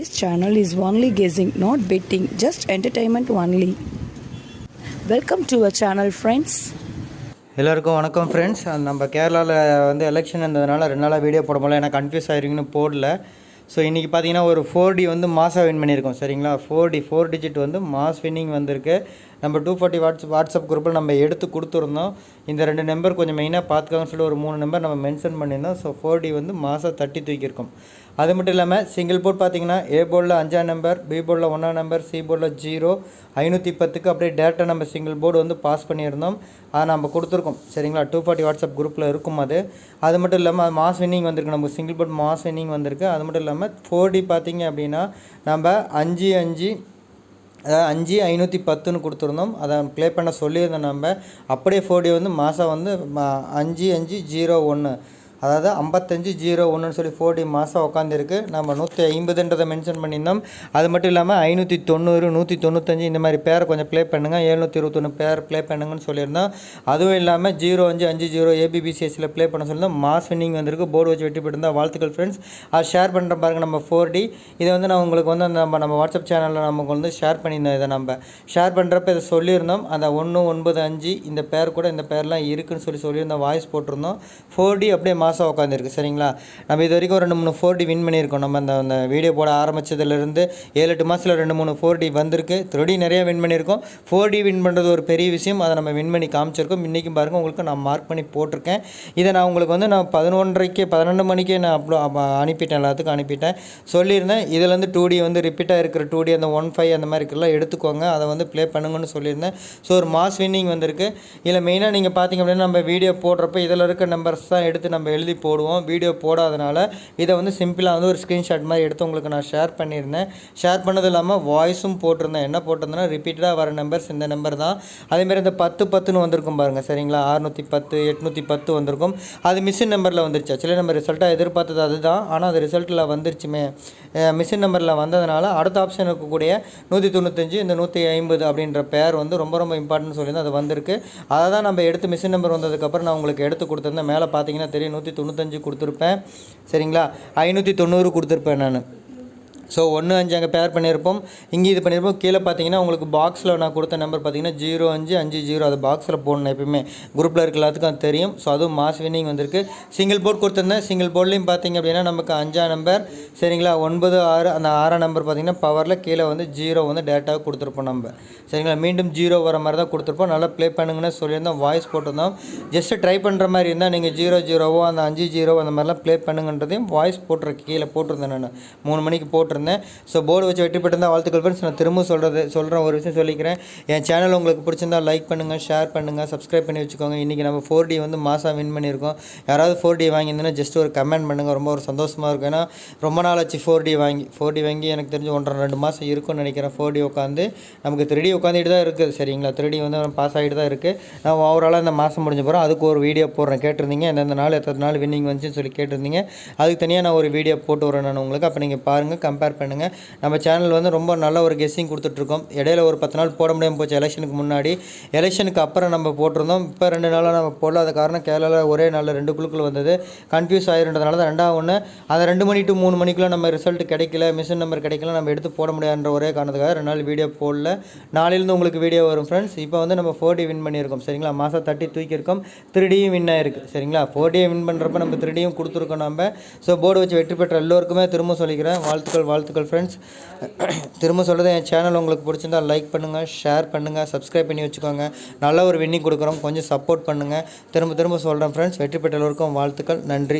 This channel is only guessing, not betting, just entertainment only. Welcome to a channel friends எல்லோருக்கும் வணக்கம் friends நம்ம கேரளாவில் வந்து election இருந்ததுனால ரெண்டு நாளாக வீடியோ போட முடியல ஏன்னா கன்ஃபியூஸ் ஆகிருக்குன்னு போடல ஸோ இன்றைக்கி பார்த்தீங்கன்னா ஒரு ஃபோர் டி வந்து மாசாக வின் பண்ணியிருக்கோம் சரிங்களா? ஃபோர் டி ஃபோர் டிஜிட் வந்து மாஸ் வின்னிங் வந்திருக்கு. நம்ம டூ ஃபார்ட்டி வாட்ஸ் வாட்ஸ்அப் குரூப்பில் நம்ம எடுத்து கொடுத்துருந்தோம். இந்த ரெண்டு நம்பர் கொஞ்சம் மெயினாக பார்த்துக்காங்கன்னு சொல்லி ஒரு மூணு நம்பர் நம்ம மென்ஷன் பண்ணியிருந்தோம். ஸோ ஃபோர் டி வந்து மாதம் தட்டி தூக்கியிருக்கோம். அது மட்டும் இல்லாமல் சிங்கிள் போர்ட் பார்த்தீங்கன்னா ஏ போர்டில் அஞ்சாம் நம்பர் பி போர்டில் ஒன்றாம் நம்பர் சி போர்டில் ஜீரோ ஐநூற்றி பத்துக்கு அப்படியே டேரெக்டாக நம்ம சிங்கிள் போர்டு வந்து பாஸ் பண்ணியிருந்தோம். அதை நம்ம கொடுத்துருக்கோம் சரிங்களா? டூ ஃபார்ட்டி வாட்ஸ்அப் குரூப்பில் இருக்கும் அது. அது மட்டும் இல்லாமல் மாஸ் வின்னிங் வந்திருக்கு. நமக்கு சிங்கிள் போர்ட் மாஸ் வின்னிங் வந்திருக்கு. அது மட்டும் இல்லாமல் ஃபோர் டி பார்த்திங்க அப்படின்னா நம்ம அஞ்சு அஞ்சு அதாவது அஞ்சு ஐநூற்றி பத்துன்னு கொடுத்துருந்தோம். அதை ப்ளே பண்ண சொல்லியிருந்தோம் நம்ம. அப்படியே ஃபோர் டி வந்து மாதம் வந்து அஞ்சு அஞ்சு ஜீரோ ஒன்று அதாவது ஐம்பத்தஞ்சு ஜீரோ ஒன்றுன்னு சொல்லி ஃபோர் டி மாதம் உட்காந்துருக்கு நம்ம நூற்றி ஐம்பதுன்றதை மென்ஷன் பண்ணியிருந்தோம். அது மட்டும் இல்லாமல் ஐநூற்றி தொண்ணூறு நூற்றி தொண்ணூத்தஞ்சு இந்த மாதிரி பேரை கொஞ்சம் ப்ளே பண்ணுங்கள் ஏழ்நூற்றி இருபத்தொன்று பேர் ப்ளே பண்ணுங்கன்னு சொல்லியிருந்தோம். அதுவும் இல்லாமல் ஜீரோ அஞ்சு அஞ்சு ஜீரோ ஏபிபிசிஎஸ்சியில் ப்ளே பண்ண சொல்லியிருந்தோம். மாஸ் வின்னிங் வந்திருக்கு. போர்டு வச்சு வெட்டி போயிருந்தா வாழ்த்துக்கள் ஃப்ரெண்ட்ஸ் அது ஷேர் பண்ணுற பாருங்கள் நம்ம ஃபோர் டி இதை வந்து நான் உங்களுக்கு வந்து அந்த நம்ம நம்ம வாட்ஸ்அப் சேனலில் நமக்கு வந்து ஷேர் பண்ணியிருந்தோம் இதை நம்ம. ஷேர் பண்ணுறப்ப இதை சொல்லியிருந்தோம். அந்த ஒன்று ஒன்பது அஞ்சு இந்த பேர் கூட இந்த பேர்லாம் இருக்குன்னு சொல்லி சொல்லியிருந்தோம். வாய்ஸ் போட்டிருந்தோம். ஃபோர் டி அப்படியே மாதம் உட்காந்துருக்கு சரிங்களா? நம்ம இது வரைக்கும் ரெண்டு மூணு ஃபோர் டி வின் பண்ணியிருக்கோம். நம்ம அந்த அந்த வீடியோ போட ஆரம்பித்ததுலேருந்து ஏழு எட்டு மாதத்தில் ரெண்டு மூணு ஃபோர் டி வந்திருக்கு. த்ரீ நிறைய வின் பண்ணியிருக்கோம். ஃபோர் டி வின் பண்ணுறது ஒரு பெரிய விஷயம். அதை நம்ம வின் பண்ணி காமிச்சிருக்கோம். இன்றைக்கும் பாருங்கள் உங்களுக்கு நான் மார்க் பண்ணி போட்டிருக்கேன். இதை நான் உங்களுக்கு வந்து நான் பதினொன்றரைக்கு பதினொன்று மணிக்கே நான் அப்ளோ அனுப்பிட்டேன். எல்லாத்துக்கும் அனுப்பிட்டேன். சொல்லியிருந்தேன். இதுலேருந்து டூ டி வந்து ரிப்பீட்டாக இருக்கிற டூ டி அந்த ஒன் ஃபைவ் அந்த மாதிரி இருக்கலாம் எடுத்துக்கோங்க. அதை வந்து ப்ளே பண்ணுங்கன்னு சொல்லியிருந்தேன். ஸோ ஒரு மாஸ் வின்னிங் வந்திருக்கு. இதில் மெயினாக நீங்கள் பார்த்தீங்க அப்படின்னா நம்ம வீடியோ போடுறப்ப இதில் இருக்க நம்பர்ஸ் தான் எடுத்து நம்ம எழுதி போடுவோம். வீடியோ போடாதனால இதை வந்து சிம்பிளாக வந்து ஒரு ஸ்க்ரீன்ஷாட் மாதிரி எடுத்து உங்களுக்கு நான் ஷேர் பண்ணியிருந்தேன். ஷேர் பண்ணது இல்லாமல் வாய்ஸும் போட்டிருந்தேன். என்ன போட்டிருந்தேன்னா ரிப்பீட்டடாக வர நம்பர்ஸ் இந்த நம்பர் தான். அதேமாரி இந்த பத்து பத்துன்னு வந்திருக்கும் பாருங்கள் சரிங்களா? அறுநூற்றி பத்து எட்நூற்றி பத்து வந்திருக்கும். அது மிஷின் நம்பரில் வந்துருச்சு. ஆக்சுவலி நம்ம ரிசல்ட்டாக எதிர்பார்த்தது அதுதான். ஆனால் அது ரிசல்ட்டில் வந்துருச்சுமே. மிஷின் நம்பரில் வந்ததுனால அடுத்த ஆப்ஷன் இருக்கக்கூடிய நூற்றி தொண்ணூத்தஞ்சு இந்த நூற்றி ஐம்பது அப்படின்ற பேர் வந்து ரொம்ப ரொம்ப இம்பார்ட்டன்ட் சொல்லியிருந்தேன். அது வந்திருக்கு. அதை தான் நம்ம எடுத்து மிஷின் நம்பர் வந்ததுக்கப்புறம் நான் உங்களுக்கு எடுத்து கொடுத்துருந்தேன். மேலே பார்த்தீங்கன்னா தெரியும். நூற்றி தொண்ணூத்தஞ்சு கொடுத்துருப்பேன். சரிங்களா? ஐநூற்றி தொண்ணூறு கொடுத்துருப்பேன் நான். ஸோ ஒன்று அஞ்சு அங்கே பேர் பண்ணியிருப்போம் இங்கே இது பண்ணியிருப்போம் கீழே பார்த்தீங்கன்னா உங்களுக்கு பாக்ஸில் நான் கொடுத்த நம்பர் பார்த்தீங்கன்னா ஜீரோ அஞ்சு அஞ்சு ஜீரோ. அது பாக்ஸில் போடணும் எப்பயுமே. குரூப்பில் இருக்க எல்லாத்துக்கும் அது தெரியும். ஸோ அதுவும் மாஸ் வின்னிங் வந்திருக்கு. சிங்கிள் போர்ட் கொடுத்துருந்தேன். சிங்கிள் போர்ட்லேயும் பார்த்தீங்க அப்படின்னா நமக்கு அஞ்சாம் நம்பர் சரிங்களா? ஒன்பது ஆறு அந்த ஆறாம் நம்பர் பார்த்தீங்கன்னா பவரில் கீழே வந்து ஜீரோ வந்து டேரெக்டாக கொடுத்துருப்போம் நம்ம. சரிங்களா? மீண்டும் ஜீரோ வர மாதிரி தான் கொடுத்துருப்போம். நல்லா ப்ளே பண்ணுங்கன்னு சொல்லியிருந்தோம். வாய்ஸ் போட்டிருந்தோம். ஜஸ்ட் ட்ரை பண்ணுற மாதிரி இருந்தால் நீங்கள் ஜீரோ ஜீரோவோ அந்த அஞ்சு ஜீரோ அந்த மாதிரிலாம் ப்ளே பண்ணுங்கன்றதையும் வாய்ஸ் போட்டிருக்கேன் கீழே போட்டிருந்தேன் நான். மூணு மணிக்கு போட்டிருந்தேன். ஸோ போர்டு வச்சு வெற்றி பெற்றிருந்தால் வாழ்த்துக்கள் ஃப்ரெண்ட்ஸ் நான் திரும்ப சொல்கிறது சொல்கிறேன் ஒரு விஷயம் சொல்லிக்கிறேன். என் சேனல் உங்களுக்கு பிடிச்சிருந்தா லைக் பண்ணுங்கள் ஷேர் பண்ணுங்கள் சப்ஸ்கிரைப் பண்ணி வச்சுக்கோங்க. இன்றைக்கி நம்ம ஃபோர் டி வந்து மாதம் வின் பண்ணியிருக்கோம். யாராவது ஃபோர் டி வாங்கியிருந்தேன்னா ஜஸ்ட் ஒரு கமெண்ட் பண்ணுங்கள் ரொம்ப ஒரு சந்தோஷமாக இருக்கும். ஏன்னா ரொம்ப நாள் ஆச்சு ஃபோர் டி வாங்கி ஃபோர் டி வாங்கி எனக்கு தெரிஞ்சு ஒன்றரை ரெண்டு மாதம் இருக்கும்னு நினைக்கிறேன் ஃபோர் டி உட்காந்து. நமக்கு த்ரீ டி உட்காந்துட்டு தான் இருக்குது சரிங்களா? த்ரீ டி வந்து பாஸ் ஆகிட்டு தான் இருக்குது நான் ஓவராலாக இந்த மாதம் முடிஞ்ச போகிறோம் அதுக்கு ஒரு வீடியோ போடுறேன். கேட்டிருந்தீங்க எந்தெந்த நாள் எத்தனை நாள் வின்னிங் வந்துச்சுன்னு சொல்லி கேட்டிருந்தீங்க. அதுக்கு தனியாக நான் ஒரு வீடியோ போட்டு வரேன் நான் உங்களுக்கு. அப்போ நீங்கள் பாருங்கள் கம்பேர் பண்ணுங்கள் நம்ம சேனல் வந்து ரொம்ப நல்ல ஒரு கெஸ்ஸிங் கொடுத்துட்ருக்கோம். இடையில ஒரு பத்து நாள் போட முடியாமல் போச்சு எலெக்ஷனுக்கு முன்னாடி. எலெக்ஷனுக்கு அப்புறம் நம்ம போட்டிருந்தோம். இப்போ ரெண்டு நாளாக நம்ம போடலாத காரணம் கேரளாவில் ஒரே நாளில் ரெண்டு குழுக்கள் வந்தது. கன்ஃபியூஸ் ஆயிருன்றதுனால தான் ரெண்டாவது ஒன்று அதை ரெண்டு மணி டு மூணு மணிக்குள்ளே நம்ம ரிசல்ட் கிடைக்கல மிஷின் நம்பர் கிடைக்கல நம்ம எடுத்து போட முடியாதுன்ற ஒரே காரணத்துக்காக ரெண்டு நாள் வீடியோ போடல. நாளையிலேருந்து உங்களுக்கு வீடியோ வரும் ஃப்ரெண்ட்ஸ் இப்போ வந்து நம்ம ஃபோர் டி வின் பண்ணியிருக்கோம். சரிங்களா? மாதம் தட்டி தூக்கியிருக்கோம். த்ரீ டியும் வின் ஆயிருக்கு. சரிங்களா? ஃபோர் டியை வின் பண்ணுறப்ப நம்ம த்ரீ டியும் கொடுத்துருக்கோம் நம்ம. ஸோ போர்டு வச்சு வெற்றி பெற்ற எல்லோருக்குமே திரும்ப சொல்லிக்கிறேன். வாழ்த்துக்கள். வாழ்த்துக்கள் ஃப்ரெண்ட்ஸ் திரும்ப சொல்கிறது என் சேனல் உங்களுக்கு பிடிச்சிருந்தா லைக் பண்ணுங்கள் ஷேர் பண்ணுங்கள் சப்ஸ்கிரைப் பண்ணி வச்சுக்கோங்க. நல்ல ஒரு வின்னிங் கொடுக்குறோம். கொஞ்சம் சப்போர்ட் பண்ணுங்கள் திரும்ப திரும்ப சொல்கிறேன் ஃப்ரெண்ட்ஸ் வெற்றி பெற்றவருக்கும் வாழ்த்துக்கள். நன்றி.